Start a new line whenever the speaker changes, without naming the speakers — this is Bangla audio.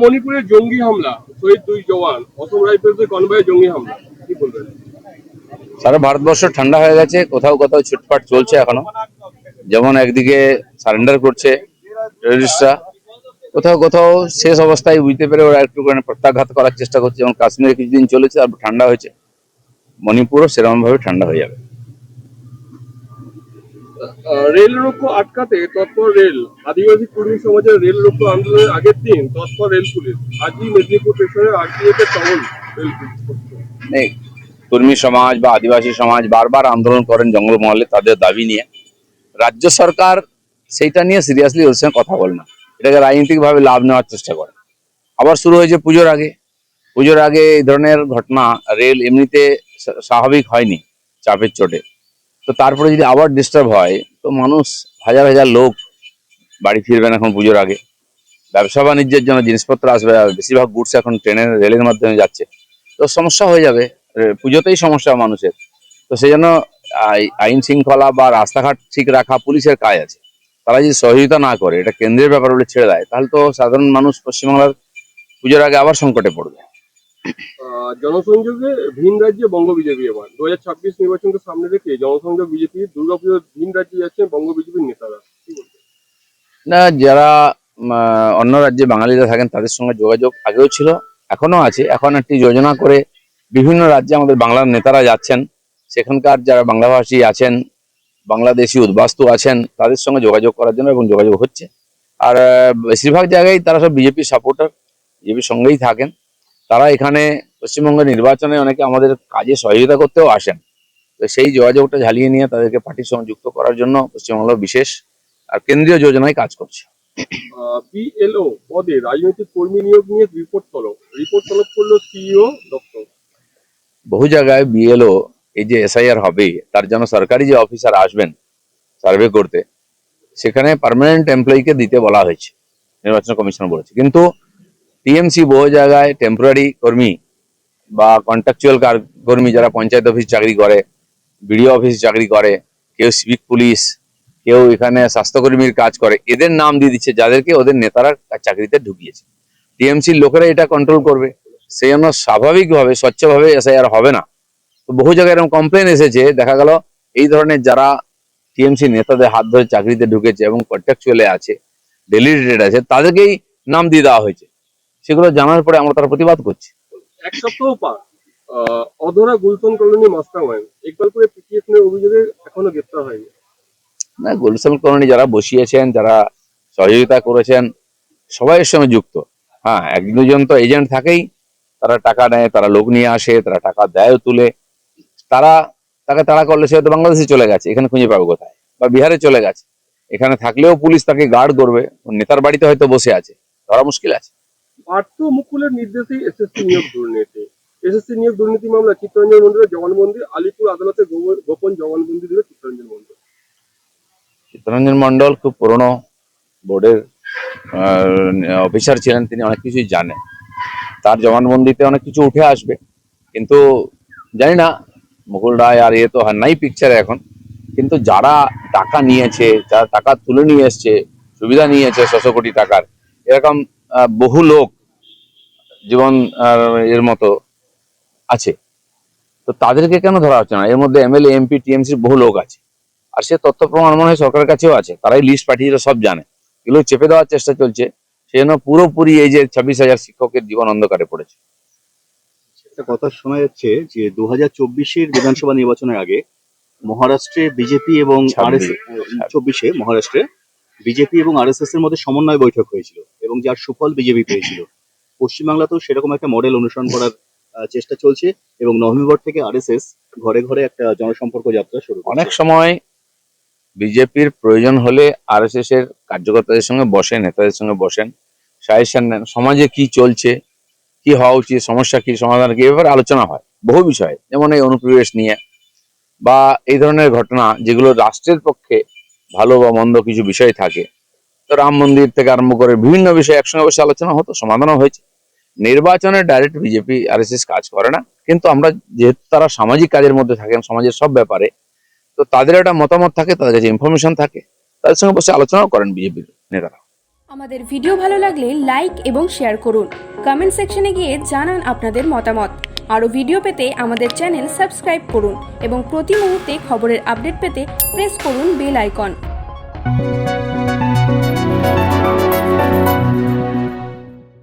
মণিপুরে জঙ্গি হামলা, শহীদ দুই জওয়ান, অসম রাইফেলসের কনভয়ে জঙ্গি হামলা, কি বলবেন?
সারা ভারতবর্ষ ঠান্ডা হয়ে গেছে, কোথাও কোথাও ছুটপাট চলছে এখনও। যেমন একদিকে সারেন্ডার করছে টেররিস্টরা কোথাও কোথাও শেষ অবস্থায় বুঝতে পেরে ওরা একটু করে প্রত্যাঘাত করার চেষ্টা করছে। যেমন কাশ্মীরে কিছুদিন চলেছে আর ঠান্ডা হয়েছে। মণিপুরও সেরকম ভাবে ঠান্ডা হয়ে যাবে।
রেল রোকো আটকাতে তৎপর রেল। আদিবাসী কর্মী সমাজের রেল রোকো আন্দোলনের আগের দিন তৎপর রেল পুলিশ। আজই মেদিনীপুর স্টেশনে আরটিএফ এর টহল রেল পুলিশ
কর্মী সমাজ বা আদিবাসী সমাজ বারবার আন্দোলন করেন জঙ্গলমহলে তাদের দাবি নিয়ে। রাজ্য সরকার সেইটা নিয়ে সিরিয়াসলি ওর সঙ্গে কথা বলে না। এটাকে রাজনৈতিকভাবে লাভ নেওয়ার চেষ্টা করে। আবার শুরু হয়েছে পুজোর আগে। পুজোর আগে এই ধরনের ঘটনা রেল এমনিতে স্বাভাবিক হয়নি চাপের চোটে। তো তারপরে যদি আবার ডিস্টার্ব হয়, তো মানুষ হাজার হাজার লোক বাড়ি ফিরবেন এখন পুজোর আগে। ব্যবসা বাণিজ্যের জন্য জিনিসপত্র আসবে বেশিরভাগ গুডস এখন ট্রেনের, রেলের মাধ্যমে যাচ্ছে। তো সমস্যা হয়ে যাবে। পুজোতেই সমস্যা মানুষের। তো সেই জন্য আই- আইন শৃঙ্খলা বা রাস্তাঘাট ঠিক রাখা পুলিশের কাজ আছে। তারা যদি সহযোগিতা না করে, এটা কেন্দ্রের ব্যাপার বলে ছেড়ে দেয়, তাহলে তো সাধারণ মানুষ পশ্চিমবাংলার পুজোর আগে আবার সংকটে পড়বে।
জনসংযোগে ভিন রাজ্যে বঙ্গ বিজেপি এবার। দু হাজার ছাব্বিশ নির্বাচনকে সামনে রেখে জনসংযোগ বিজেপি দুর্গাপুজোর ভিন রাজ্যে যাচ্ছেন বঙ্গ বিজেপির নেতারা?
না, যারা অন্য রাজ্যে বাঙালিরা থাকেন, তাদের সঙ্গে যোগাযোগ আগেও ছিল এখনও আছে। এখন একটি যোজনা করে বিভিন্ন রাজ্যে আমাদের বাংলার নেতারা যাচ্ছেন। সেখানকার যারা বাংলাভাষী আছেন, বাংলাদেশি উদ্বাস্তু আছেন, তাদের সঙ্গে যোগাযোগ করার জন্য এবং যোগাযোগ হচ্ছে। আর বেশিরভাগ জায়গায় তারা সব বিজেপি সাপোর্টার বিজেপির সঙ্গেই থাকেন। তারা এখানে পশ্চিমবঙ্গের নির্বাচনে অনেকে আমাদের কাজে সহযোগিতা করতেও আসেন। তো সেই যোগাযোগটা ঝালিয়ে নিয়ে তাদেরকে পার্টির সঙ্গে যুক্ত করার জন্য পশ্চিমবঙ্গ বিশেষ আর কেন্দ্রীয় যোজনায় কাজ করছে।
বিএলও পদে রাজনৈতিক কর্মী নিয়োগ নিয়ে রিপোর্ট তলব। রিপোর্ট তলব করল সিইও দপ্তর।
বহু জায়গায় বিএলও এই যে এসআইআর হবে তার জন্য সরকারি যে অফিসার আসবেন সার্ভে করতে সেখানে পার্মানেন্ট এমপ্লয়িকে দিতে বলা হয়েছে। নির্বাচন কমিশন বলেছে। কিন্তু টিএমসি বহু জায়গায় টেম্পোরারি কর্মী বা কন্ট্রাকচুয়াল কর্মী যারা পঞ্চায়েত অফিস চাকরি করে বিডিও অফিস চাকরি করে, কেউ সিভিক পুলিশ কেউ এখানে স্বাস্থ্যকর্মীর কাজ করে, এদের নাম দিয়ে দিচ্ছে যাদেরকে ওদের নেতারা চাকরিতে ঢুকিয়েছে। টিএমসির লোকেরা এটা কন্ট্রোল করবে। সেই জন্য স্বাভাবিকভাবে, স্বচ্ছভাবে এসআইআর হবে না। তো বহু জায়গায় এরকম কমপ্লেন এসেছে, দেখা গেল এই ধরনের যারা টিএমসি নেতাদের হাত ধরে চাকরিতে ঢুকেছে এবং কন্ট্রাকচুয়ালে আছে ডেলিটেড আছে, তাদেরকেই নাম দিয়ে দেওয়া হয়েছে। সেগুলো জানার পরে আমরা তার প্রতিবাদ করছি।
এক সপ্তাহ পার অধরা গুলশন কলোনি মাস্টার মাইন্ড ইকবালপুরে পিটিএস এর অভিযোগে এখনও গ্রেপ্তার হয়নি।
না গুলশান কলোনি যারা বসিয়েছেন যারা সহযোগিতা করেছেন সবাই এর সঙ্গে যুক্ত। হ্যাঁ এক দুজন তো এজেন্ট থাকেই। তারা টাকা নেয় তারা লোক নিয়ে আসে তারা টাকা দেয় তুলে। তারা তাকে তাড়া করলে সে হয়তো বাংলাদেশে চলে গেছে এখানে খুঁজে পাবে কোথায়? বা বিহারে চলে গেছে। এখানে থাকলেও পুলিশ তাকে গার্ড করবে। নেতার বাড়িতে হয়তো বসে আছে ধরা মুশকিল আছে।
পার্থ মুকুলের নির্দেশেই এসএসসি নিয়োগ দুর্নীতি। এসএসসি নিয়োগ দুর্নীতি মামলা চিত্তরঞ্জন মন্দিরের জবানবন্দি, আলিপুর আদালতে গোপন জবানবন্দি দিল চিত্তরঞ্জন মন্দির
চিত্তরঞ্জন মন্ডল খুব পুরনো বোর্ডের অফিসার ছিলেন, তিনি অনেক কিছুই জানেন। তার জবানবন্দিতে অনেক কিছু উঠে আসবে, কিন্তু জানি না, মুকুল রায় আর এ তো নাই পিকচারে এখন। কিন্তু যারা টাকা নিয়েছে, যারা টাকা তুলে নিয়ে এসছে, সুবিধা নিয়েছে, ছশো কোটি টাকার, এরকম বহু লোক জীবন এর মতো আছে। তো তাদেরকে কেন ধরা হচ্ছে না? এর মধ্যে এমএলএ এমপি টিএমসির বহু লোক আছে। আর সে তথ্য প্রমাণ মনে হয় সরকারের কাছেও আছে। তারাই লিস্ট পাঠিয়েছে সব জানে। এগুলো চেপে দেওয়ার চেষ্টা চলছে। সেই জন্য পুরোপুরি এই যে ছাব্বিশ হাজার শিক্ষকের জীবন অন্ধকারে পড়েছে।
একটা কথা শোনা যাচ্ছে যে দু হাজার চব্বিশের বিধানসভা নির্বাচনের আগে মহারাষ্ট্রে বিজেপি এবং চব্বিশে মহারাষ্ট্রে বিজেপি এবং আরএসএস এর মধ্যে সমন্বয় বৈঠক হয়েছিল এবং যার সুফল বিজেপি পেয়েছিল। পশ্চিমবাংলাতেও সেরকম একটা মডেল অনুসরণ করার চেষ্টা চলছে এবং নভেম্বর থেকে আরএসএস ঘরে ঘরে একটা জনসম্পর্ক যাত্রা শুরু
অনেক সময় বিজেপির প্রয়োজন হলে আরএসএস এর কার্যকর্তাদের সঙ্গে বসেন, নেতাদের সঙ্গে বসেন। সাজেশন নেন সমাজে কি চলছে, কি হওয়া উচিত, সমস্যা কি, সমাধান কি ব্যাপারে আলোচনা হয়। বহু বিষয়ে, যেমন এই অনুপ্রবেশ নিয়ে বা এই ধরনের ঘটনা যেগুলো রাষ্ট্রের পক্ষে ভালো বা মন্দ কিছু বিষয় থাকে। রাম মন্দির থেকে আরম্ভ করে বিভিন্ন বিষয়ে একসঙ্গে বসে আলোচনা হতো, সমাধানও হয়েছে। নির্বাচনে ডাইরেক্ট বিজেপি আরএসএস কাজ করে না, কিন্তু আমরা যেহেতু তারা সামাজিক কাজের মধ্যে থাকেন, সমাজের সব ব্যাপারে, তো তাদের একটা মতামত থাকে, তাদের কাছে ইনফরমেশন থাকে, তাদের সঙ্গে বসে আলোচনাও করেন বিজেপির নেতারা।
আমাদের ভিডিও ভালো লাগলে লাইক এবং শেয়ার করুন। কমেন্ট সেকশনে গিয়ে জানান আপনাদের মতামত। আরও ভিডিও পেতে আমাদের চ্যানেল সাবস্ক্রাইব করুন এবং প্রতি মুহূর্তে খবরের আপডেট পেতে প্রেস করুন বেল আইকন